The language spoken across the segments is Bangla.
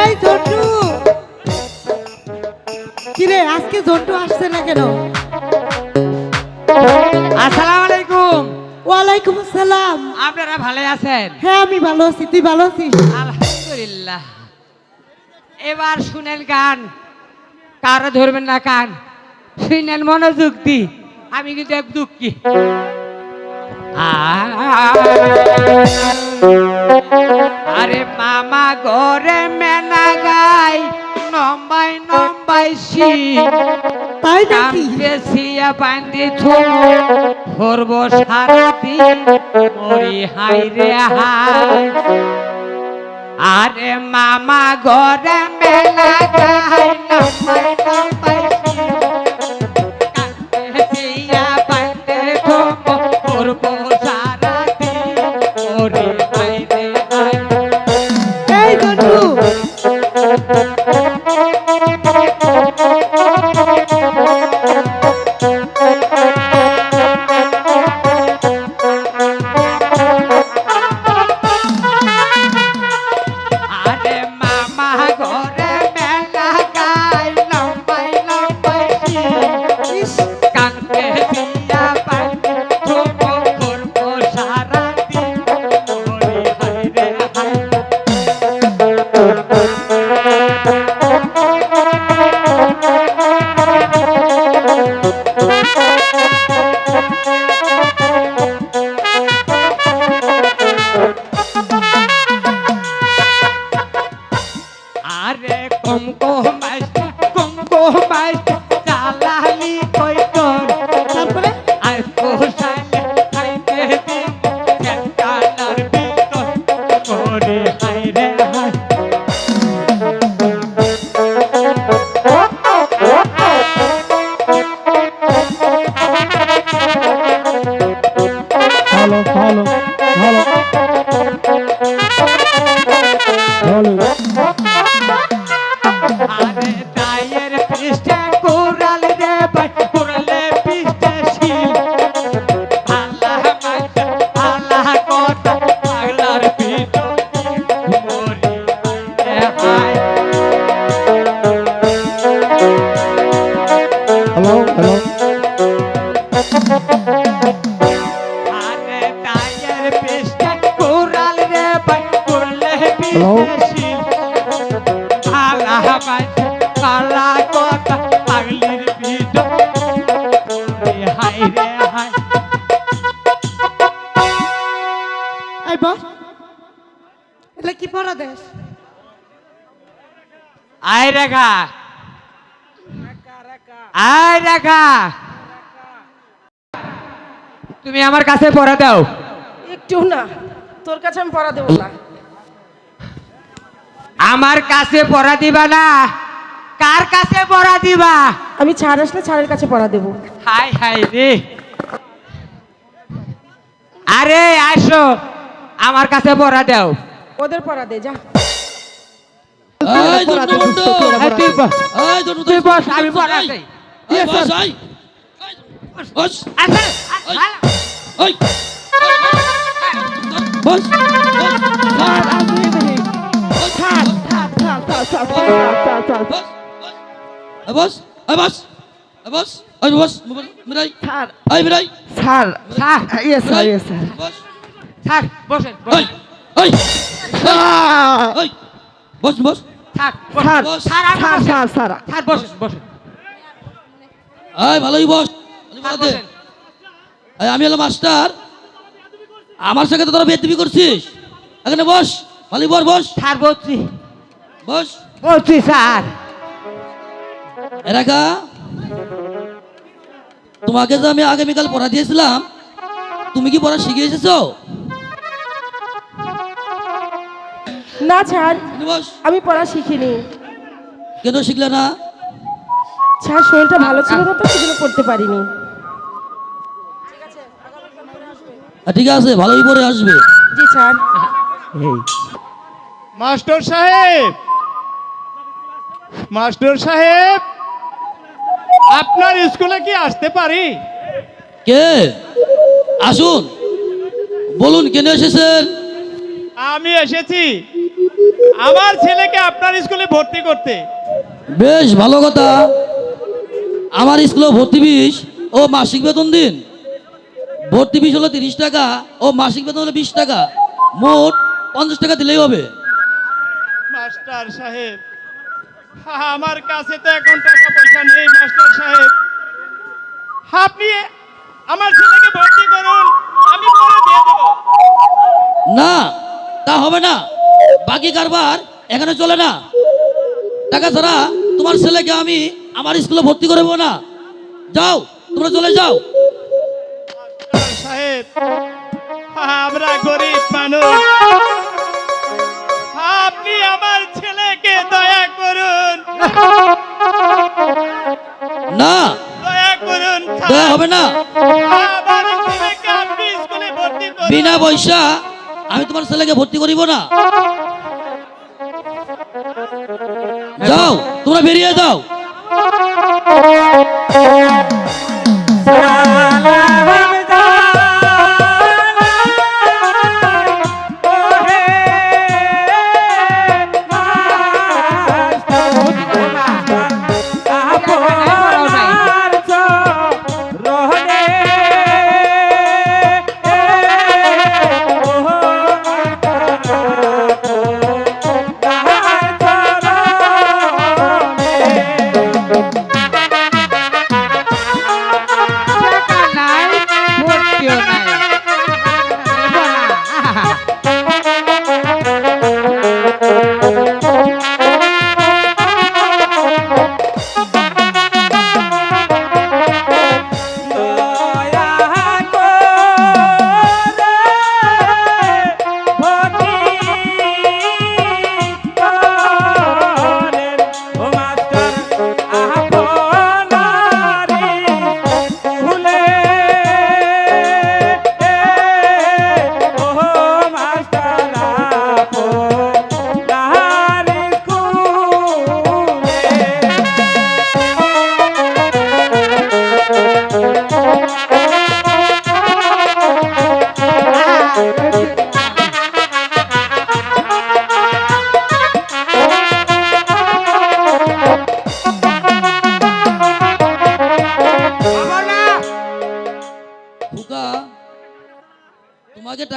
এই জন্টু কিরে আজকে জন্টু আসছে না কেন আসসালামু আলাইকুম ওয়ালাইকুম আসসালাম আপনারা ভালো আছেন হ্যাঁ আমি ভালো আছি তুই ভালো আছিস আলহামদুলিল্লাহ এবার শুনেন গান কারও ধরবেন না কান শুনেন মনোযোগ দি আমি কিন্তু এক দুঃখী আরে মামা ঘরে মেনা গাই নম্বাই নম্বাই শি তাই নাকি? বেশিয়া বান্ধি করব সারাদিন মরি হাই রে হাই। আরে মামা ঘরে মেলা গাই নাম্বাই নাম্বাই এটা কি পড়া দেশ আয় রেখা আয় রেখা তুমি আমার কাছে পড়া দাও। একটু না তোর কাছে আমি পড়া দেবো না। আমার কাছে পড়া দিবা না। কার কাছে পড়া দিবা? আমি ছাড় আসলে ছাড়ের কাছে পড়া দেবো। হাই হাই রে। আরে আসো। আমার কাছে পড়া দাও। ওদের পড়া দে যা। এই দুটো বন্ধু এই তুই বস। দুটো তুই বস আমি পড়া দেই Yes, sir. Ay, boss. Ay, sir. Ay. Ay. Boss. Sir, I'm leaving. Sir, sir, sir, sir, sir, sir, sir, sir. Boss. Ay, boss. Ay, boss. Ay, boss. Mirai. Sir. Ay, Mirai. Sir. Sir. Yes, sir. Yes, sir. Boss. Sir, বসেন. Ay. Ay. Ay. Boss, boss. Sir, sir, sir, sir, sir, sir, বসেন, বসেন. এই ভালোই বস। স্যার আমি হলো মাস্টার। আমার সঙ্গে তো তোরা বেদবি করছিস। এখানে বস ভালোই বস বস। স্যার বলছি। বস। বলছি স্যার। এলাকা তোমাকে যে আমি আগামীকাল পড়া দিয়েছিলাম তুমি কি পড়া শিখে এসেছ? না ছাড় এখানে আমি পড়া শিখিনি। কেন শিখলে না? শরীরটা ভালো ছিল না তো সেজন্য পড়তে পারিনি। ঠিক আছে ভালোই পড়ে আসবে। জি ছাড় মাস্টার সাহেব! মাস্টার সাহেব! আপনার স্কুলে কি আসতে পারি? কে? আসুন। বলুন কেন এসেছেন? আমি এসেছি। আমার ছেলেকে আপনার স্কুলে ভর্তি করতে। বেশ ভালো কথা। আমার স্কুলে ভর্তি ফিস ও মাসিক বেতন দিন। ভর্তি ফিস হলো তিরিশ টাকা ও মাসিক বেতন হলো বিশ টাকা। মোট পঞ্চাশ টাকা দিলেই হবে। মাস্টার সাহেব আমার কাছে তো এখন টাকা পয়সা নেই মাস্টার সাহেব। আপনি আমার ছেলেকে ভর্তি করুন আমি পরে দিয়ে দেবো। না তা হবে না। বাকি কারবার এখানে চলে না। টাকা ছাড়া তোমার ছেলেকে আমি আমার স্কুলে ভর্তি করব না। যাও তোমরা চলে যাও। সাহেব আমরা গরিব মানুষ। আপনি আমার ছেলেকে দয়া করুন। না। দয়া করুন দয়া হবে না। বিনা পয়সা আমি তোমার ছেলেকে ভর্তি করিব না। যাও তোমরা বেরিয়ে যাও। টাকা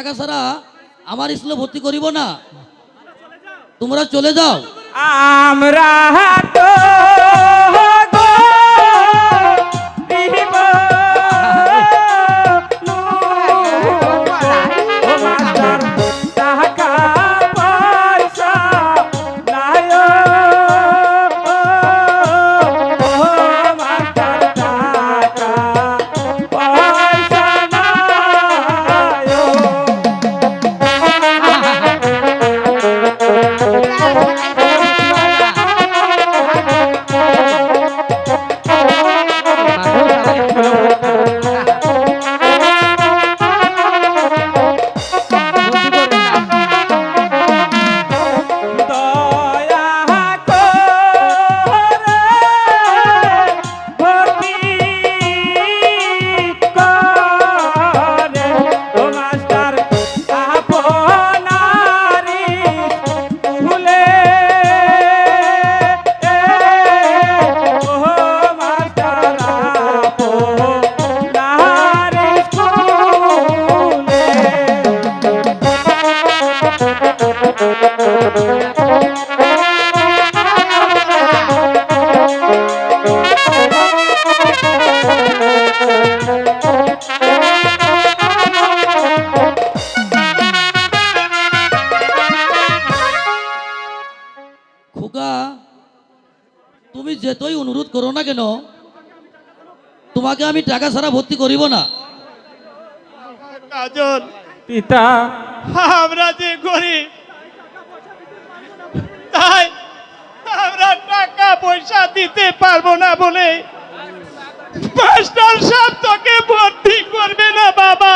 টাকা ছাড়া আমার স্কুলে ভর্তি করিব না। তোমরা চলে যাও। আমরা যেতই অনুরোধ করো না কেন? তোমাকে আমি টাকা ছাড়া ভর্তি করিব না। কাজল পিতা। আমরা যে গরিব তাই আমরা টাকা পয়সা দিতে পারব না বলে মাস্টার সাহেব তোকে ভর্তি করবে না বাবা।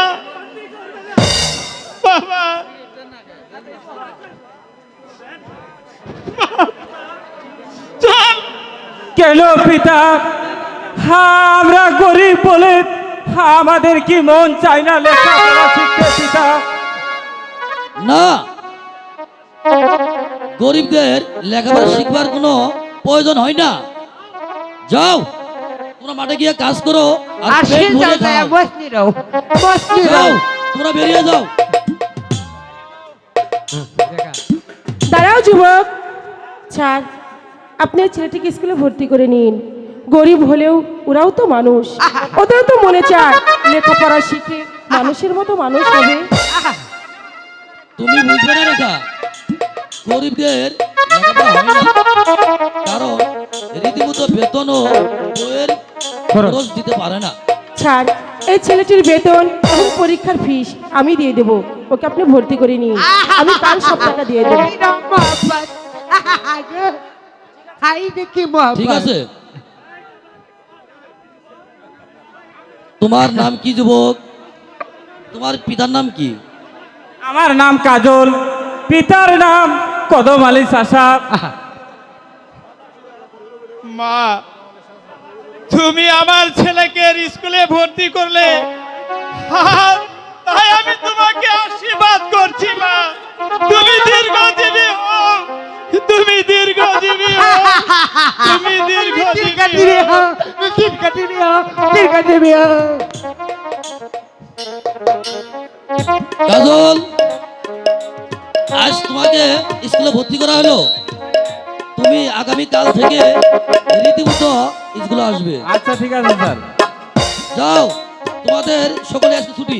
বাবা। কেন পিতা? আমরা গরিব বলে আমাদের কি মন চাই না লেখাপড়া শিখতে পিতা? না। গরিবদের লেখাপড়া শিখবার কোনো প্রয়োজন হয় না। যাও তোমরা মাঠে গিয়ে কাজ করো আর যাও তোমরা বেরিয়ে যাও। দাঁড়াও যুবক ছাড়। আপনি এই ছেলেটিকে স্কুলে ভর্তি করে নিন। গরিব হলেও ওরাও তো মানুষ। ওদের তো মনে চায় লেখাপড়া শিখে মানুষের মতো মানুষ হবে। তুমি বুঝবে না রেখা গরিবদের হয় কারণ রীতিমতো বেতনও বইয়ের খরচ। দিতে পারে না। ছাড় এই ছেলেটির বেতন এবং পরীক্ষার ফিস আমি দিয়ে দেবো। ওকে আপনি ভর্তি করে নিন। আমি কাল সব টাকা দিয়ে দেবো। হাই দেখি ঠিক আছে। তোমার নাম কি যুবক? তোমার পিতার নাম কি? আমার নাম কাজল পিতার নাম কদম আলী চাষা মা তুমি আমার ছেলেকে স্কুলে ভর্তি করলে। তাই তুমি কাজল আজ তোমাকে স্কুলে ভর্তি করা হলো। তুমি আগামী কাল থেকে রীতিমতো স্কুলে আসবে। আচ্ছা ঠিক আছে স্যার। যাও তোমাদের সকলে আজকে ছুটি।